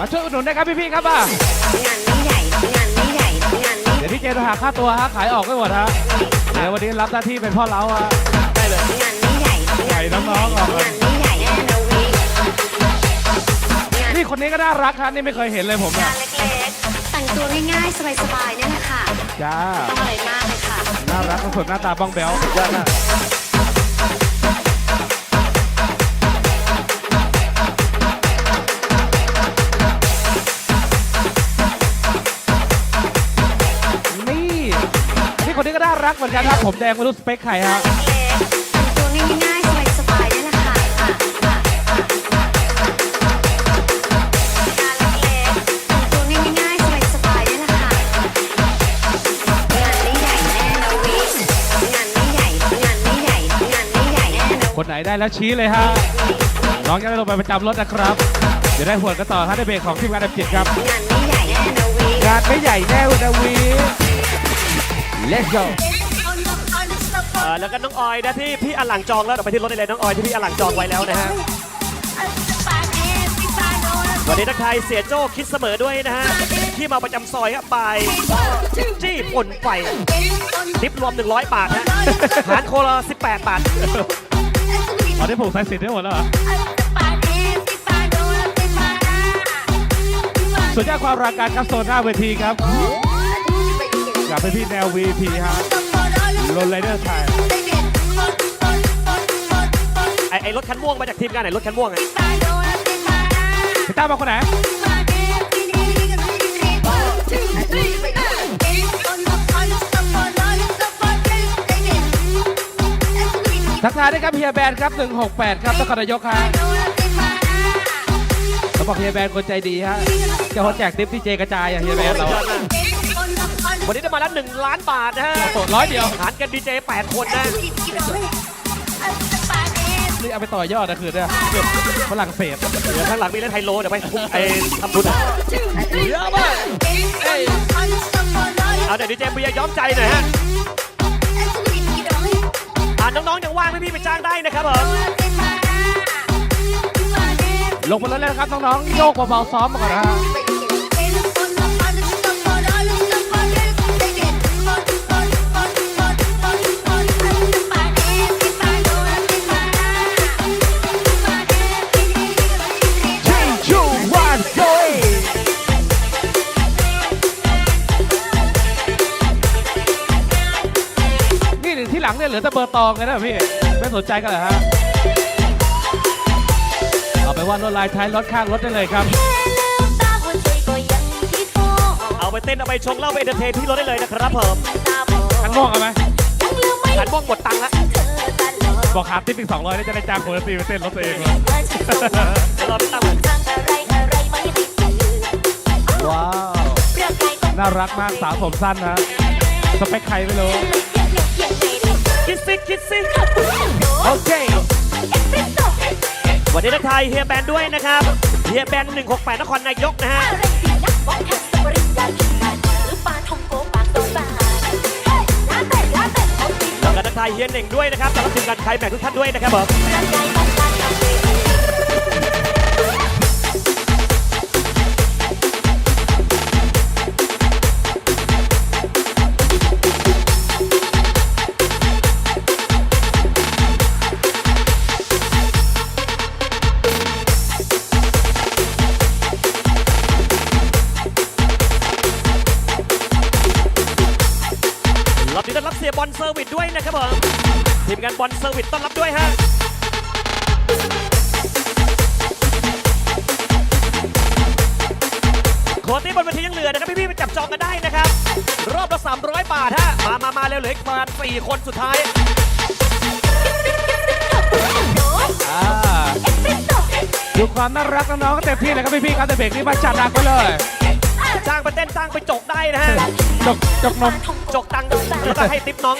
มาช่วยอุดหนุนได้ครับพี่ๆครับอะงานไม่ใหญ่งานไม่ใหญ่งานไม่เดี๋ยวพี่เจจะหักค่าตัวฮะขายออกไม่หมดฮะเดี๋ยววันนี้รับหน้าที่เป็นพ่อเล้าฮะได้เลยงานไม่ใหญ่ใหญ่น้องๆออกเลยงานไม่ใหญ่แน่นะวิงานนี่คนนี้ก็น่ารักครับนี่ไม่เคยเห็นเลยผมงาอะนเล็กๆแต่งตัวง่ายๆสบายๆเนี่ยแหละค่ะจ้าต้องอะไรมากเลยค่ะน่ารักสดหน้าตาบ้องแบ๊วยอดมาก คนนี้ก็น่ารักเหมือนกันครับ ผมแดงไม่รู้สเปคใครฮะตัวง่ายๆสบายๆเนี่แหละค่ะค่านเล็กๆแต่งตัวง่ายๆสบายๆเนี่ยแหละค่ะงานไม่ใหญ่แน่นะวิงานไม่ใหญ่งานไม่ใหญ่งานไม่ใหญ่แน่นะคนไหนได้แล้วชี้เลยฮะน้องจะได้ลงไปประจำรถนะครับ เดี๋ยวได้หัวดกันต่อฮะในเบรกของทีมงานดับจิตครับ งานไม่ใหญ่แน่นะวิงานไม่ใหญ่แน่ดาวี Let's go เอ่อแล้วก็น้องออยนะที่พี่อลังจองแล้วเดี๋ยวไปที่รถได้เลยน้องออยที่พี่อลังจองไว้แล้วนะฮะวันนี้ทักทายเสียโจ้คิดเสมอด้วยนะฮะที่มาประจำซอยครับไปจี้ป่นไฟทิปรวม 100 บาทฮะหารโคละ18 บาทตอนนี้ผูกสายสิญจนได้หมดแล้วเหรอสุดยอดความรักการครับโซนหน้าเวทีครับ กับพี่แนว VP ฮะโรลไรเดอร์ไทยไอไอรถคันม่วงมาจากทีมงานไหนรถคันม่วงอะพี่ต้ามาคนไหนทักทายด้วยครับเฮียแบนครับ 168 ครับนครนายกฮะเขาบอกเฮียแบนคนใจดีฮะเจะเขาแจกทิปที่เจกระจายอะเฮียแบนเรายอดมาก วันนี้ได้มาแล้ว1ล้านบาทนะฮะโสดร้อยเดียวหารกันดีเจ8คนนะนี่เอาไปต่อยอดนะคืนเนี่ยฝรั่งเศสเดี๋ยวข้างหลังมีเล่นไฮโลเดี๋ยวไปทุบไอ้ทำบุญอะเยอะมากเอาเดี๋ยวดีเจเบียร์ย้อมใจหน่อยฮะอ่าน้องๆยังว่างไหมพี่ไปจ้างได้นะครับผมลงมาแล้วนะครับน้องๆโยกเบาๆซ้อมมาก่อนนะฮะ เนี่ยเหลือแต่เบอร์ตองเลยนะพี่ ไม่สนใจกันเหรอฮะเอาไปนว่ารถลายท้ายรถข้างรถได้เลยครับ เอาไปเต้นเอาไปชงเหล้าไปเอนเตอร์เทนที่รถได้เลยนะครับผมคันม่วงเอาไหมขันม่วงหมดตังค์ละบอกขาดติ๊กอีกสองร้อยได้จะได้จ้างคนละตีไปเต้นรถตัวเองเลยเดี๋ยวรอพี่ตั้งก่อนว้าว น่ารักมากสาวผมสั้นนะสเปคใครไม่รู้ คิดซิคิดซิโอเควันนี้ทักทายเฮียแบนด้วยนะครับเฮียแบน168นครนายกนะฮะแล้วก็ทักทายเฮียเหน่งด้วยนะครับสำหรับทีมงานใครแบกทุกท่านด้วยนะครับผม บอลเซอร์วิสต้อนรับด้วยฮะโควตี้บนเวทียังเหลือนะครับพี่ๆไปจับจองกันได้นะครับ รอบละ300 บาทฮะมามามาเร็วเหลืออีกประมาณ4คนสุดท้ายดูความน่ารักน้องๆก็เต็มที่เลยครับพี่ๆครับแต่เบรกนี้มาจัดหนักไปเลยจ้างไปเต้นจ้างไปจกได้นะฮะจกจกนมจกตังค์แล้วก็ให้ติปน้อง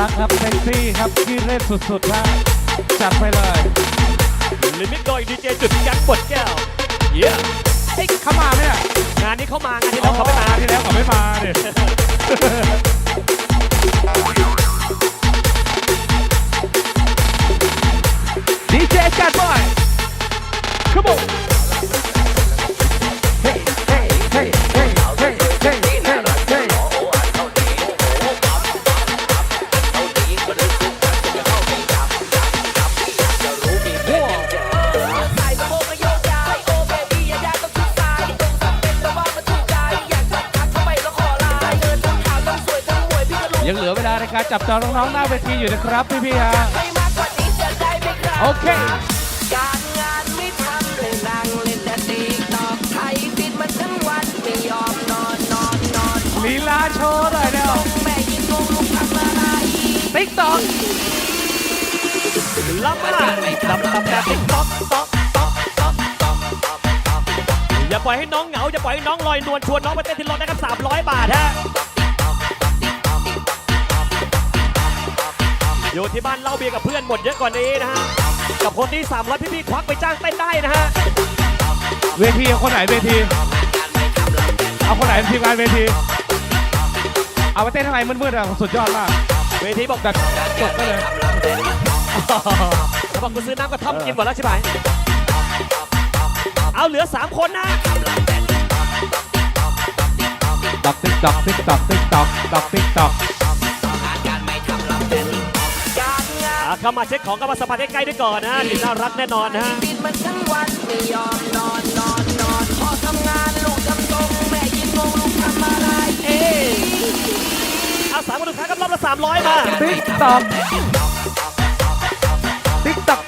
รักครับเซ็กซี่ครับที่เล่นสุดๆครับจัดไปเลย ลิมิตโดยดีเจจุดยักษ์บดแก้ว เย้เฮ้ยเข้ามาไหมเนี่ยงานนี้เข้ามางานที่แล้วเขาไม่มาที่แล้วเขาไม่มาเนี่ย จับจองน้องๆหน้าเวทีอยู่นะครับพี่ๆฮะโอเคการงานไม่ทำเลยนั่งเล่นแต่ติ๊กตอกไทยฟิตมันทั้งวันไม่ยอมนอนนอนนอนลีลาโชว์หน่อยเร็วแม่ยิงงงลูกทำอะไรติ๊กต็อกล้ำมาล้ำล้ำแบบติ๊กต๊อกต๊อกต๊อกต๊อกต๊อกอย่าปล่อยให้น้องเหงา อย่าปล่อยให้น้องลอยนวลชวนน้องไปเต้นที่รถนะครับ300 บาทฮะ อยู่ที่บ้านเหล่าเบียร์กับเพื่อนหมดเยอะกว่านี้นะฮะ กับคนที่300พี่ๆควักไปจ้างเต้นได้นะฮะ เวทีเอาคนไหนเวที เอาคนไหนเป็นทีมงานเวที เอาไปเต้นทำไมมืดๆอะสุดยอดมากเวทีบอกแบบจบไปเลยเขาบอกกูซื้อน้ำกระท่อมกินหมดแล้วใช่ไหมเอาเหลือ 3 คนนะตอกติ๊กตอกติ๊กตอกติ๊กตอกตอกติ๊กตอก เข้ามาเช็คของเข้ามาสัมผัสใกล้ๆด้วยก่อนนะนี่น่ารักแน่นอนนะฮะฟิตมันทั้งวันไม่ยอมนอนนอนนอนพอทำงานลูกทำตรงแม่ยิงงงลูกทำอะไรเอ๊ะเอาสามคนสุดท้ายครับรอบละสามร้อยมา ติ๊กตอกติ๊กตอก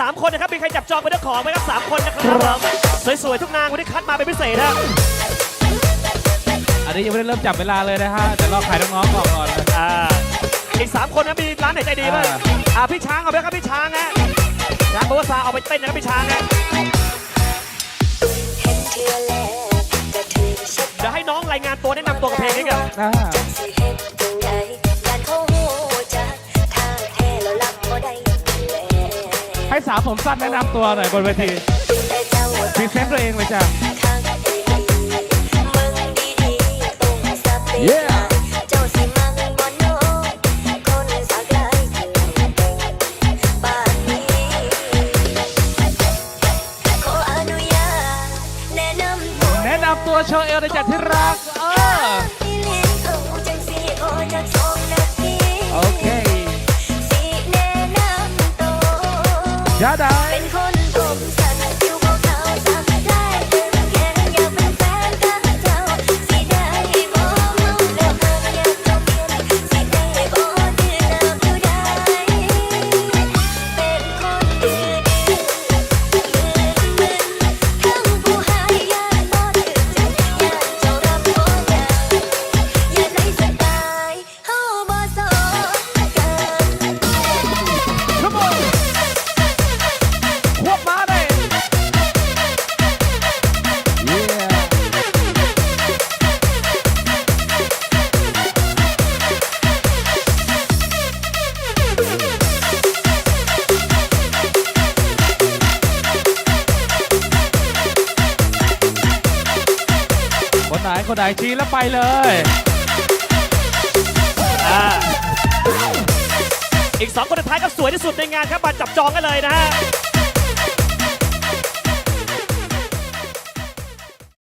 3 คนนะครับ มีใครจับจองไปเจ้าของไหมครับ 3 คนนะครับสวยๆ ทุกนางวันนี้คัดมาเป็นพิเศษนะอันนี้ยังไม่ได้เริ่มจับเวลาเลยนะฮะแต่รอขายน้องๆก่อนก่อนนะอ่าอีก 3 คนนะมีร้านไหนใจดีบ้างอ่าพี่ช้างเอาไปครับพี่ช้างนะร้านบว์ซาเอาไปเต้นนะครับพี่ช้างนะเดี๋ยวให้น้องรายงานตัวแนะนำตัวกับเพลงนี้กัน อ่ ให้สาวผมสั้นแนะนำตัวหน่อยบนเวทีพรีเซนต์ตัวเองเลยจ้ะ ย ไหนคนไหนชี้แล้วไปเลยอ่าอีกสองคนสุดท้ายก็สวยที่สุดในงานครับมาจับจองกันเลยนะฮะ